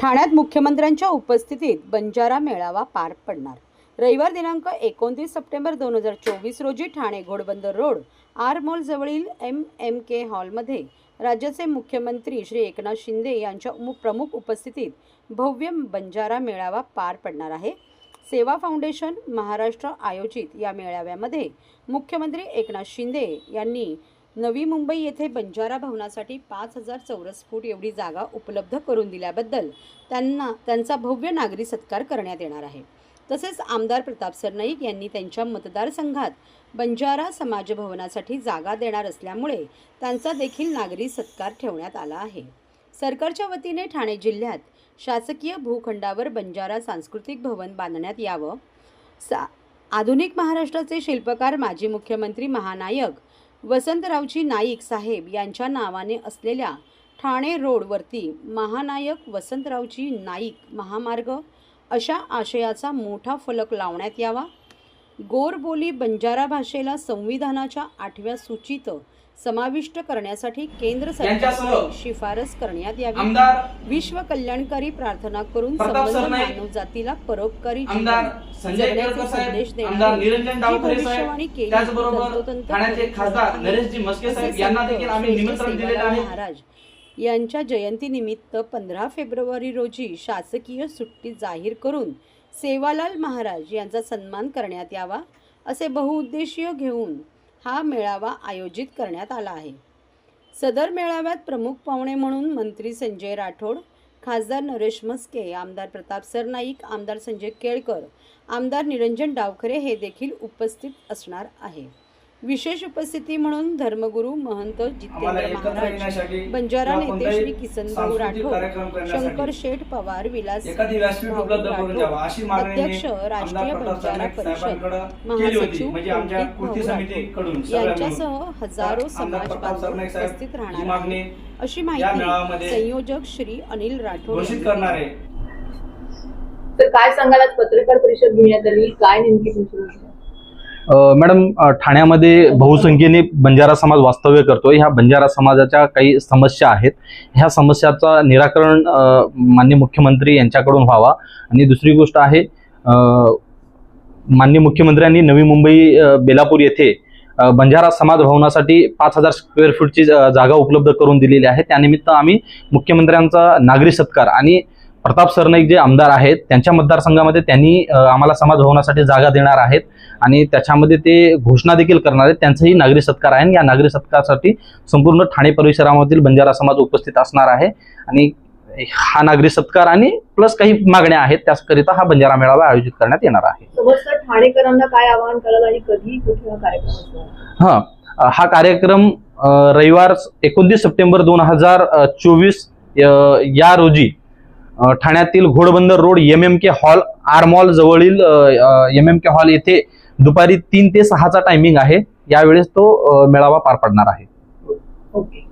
ठाण्यात मुख्यमंत्र्यांच्या उपस्थितीत बंजारा मेळावा पार पडणार. रविवार दिनांक एकोणतीस सप्टेंबर दोन हजार चोवीस रोजी Thane Ghodbunder road R mall जवळील एम एम के हॉलमध्ये राज्याचे मुख्यमंत्री श्री एकनाथ शिंदे यांच्या प्रमुख उपस्थितीत भव्य बंजारा मेळावा पार पडणार आहे. सेवा फाउंडेशन महाराष्ट्र आयोजित या मेळाव्यामध्ये मुख्यमंत्री एकनाथ शिंदे यांनी नवी मुंबई येथे बंजारा भवनासाठी पाच हजार चौरस फूट एवढी जागा उपलब्ध करून दिल्याबद्दल त्यांना त्यांचा भव्य नागरी सत्कार करण्यात येणार आहे. तसेच आमदार प्रताप सरनाईक यांनी त्यांच्या मतदारसंघात बंजारा समाज भवनासाठी जागा देणार असल्यामुळे त्यांचा देखील नागरी सत्कार ठेवण्यात आला आहे. सरकारच्या वतीने ठाणे जिल्ह्यात शासकीय भूखंडावर बंजारा सांस्कृतिक भवन बांधण्यात यावं. सा आधुनिक महाराष्ट्राचे शिल्पकार माजी मुख्यमंत्री महानायक वसंतरावजी नाईक साहेब यांच्या नावाने असलेल्या ठाणे रोडवरती महानायक वसंतरावजी नाईक महामार्ग अशा आशयाचा मोठा फलक लावण्यात यावा. गोरबोली बंजारा भाषेला संविधानाच्या आठव्या सूचीत समाविष्ट करण्यासाठी केंद्र सरकारची शिफारस करण्यात यावी. विश्व कल्याणकारी प्रार्थना करून संबंध मानव जातीला परोपकारी संदेश भविष्यवाणी केली. महाराज यांच्या जयंतीनिमित्त पंधरा फेब्रुवारी रोजी शासकीय सुट्टी जाहीर करून सेवालाल महाराज यांचा सन्मान करण्यात यावा असे बहुउद्देशीय घेऊन हा मेळावा आयोजित करण्यात आला आहे. सदर मेळाव्यात प्रमुख पाहुणे म्हणून मंत्री संजय राठोड खासदार नरेश मस्के आमदार प्रताप सरनाईक आमदार संजय केळकर आमदार निरंजन डावखरे हे देखील उपस्थित असणार आहे. विशेष उपस्थिती म्हणून धर्मगुरू महंत जितेंद्र महाराज बंजारा नेते श्री किसन भाऊ सांस्कृतिक राठोड शंकर शेठ पवार विलास अध्यक्ष राष्ट्रीय बंजारा परिषद साहेबांकडे केली होती. महासचिव म्हणजे. यांच्यासह हजारो समाज बांधव उपस्थित राहणार मागणी आहेत. अशी या माहिती संयोजक श्री अनिल राठोड घोषित यांनी करणार. दिली. आहे तर काय सांगाल आज पत्रकार परिषद घेण्यात आली? काय नेमकी तुमची मॅडम ठाण्यामध्ये बहुसंख्येने बंजारा समाज वास्तव्य करतोय. ह्या बंजारा समाजाच्या काही समस्या आहेत. ह्या समस्याचा निराकरण मान्य माननीय मुख्यमंत्री यांच्याकडून व्हावा. आणि दुसरी गोष्ट आहे मान्य माननीय मुख्यमंत्र्यांनी नवी मुंबई बेलापूर येथे बंजारा समाज भवनासाठी पाच हजार स्क्वेअर फूटची जागा उपलब्ध करून दिलेली आहे. त्यानिमित्त आम्ही मुख्यमंत्र्यांचा नागरी सत्कार आणि प्रताप सरनाईक जे आमदार आहेत त्यांच्या मतदारसंघामध्ये त्यांनी आम्हाला समाज भवनासाठी जागा देणार आहेत आणि त्याच्यामध्ये ते घोषणा देखील करणार आहेत. त्यांचाही नागरी सत्कार आहे आणि या नागरी सत्कारासाठी संपूर्ण ठाणे परिसरामधील बंजारा समाज उपस्थित असणार आहे. आणि हा नागरी सत्कार आणि प्लस काही मागण्या आहेत त्याकरिता हा बंजारा मेळावा आयोजित करण्यात येणार आहे. समस्त ठाणेकरांना काय आवाहन कराल आणि कधी कुठे हा हा कार्यक्रम रविवार एकोणतीस सप्टेंबर दोन हजार चोवीस या रोजी ठाण्यातील Ghodbunder road M M K hall R mall जवळील एम एम के हॉल येथे दुपारी तीन ते सहाचा टायमिंग आहे. यावेळेस तो मेळावा पार पडणार आहे. ओके.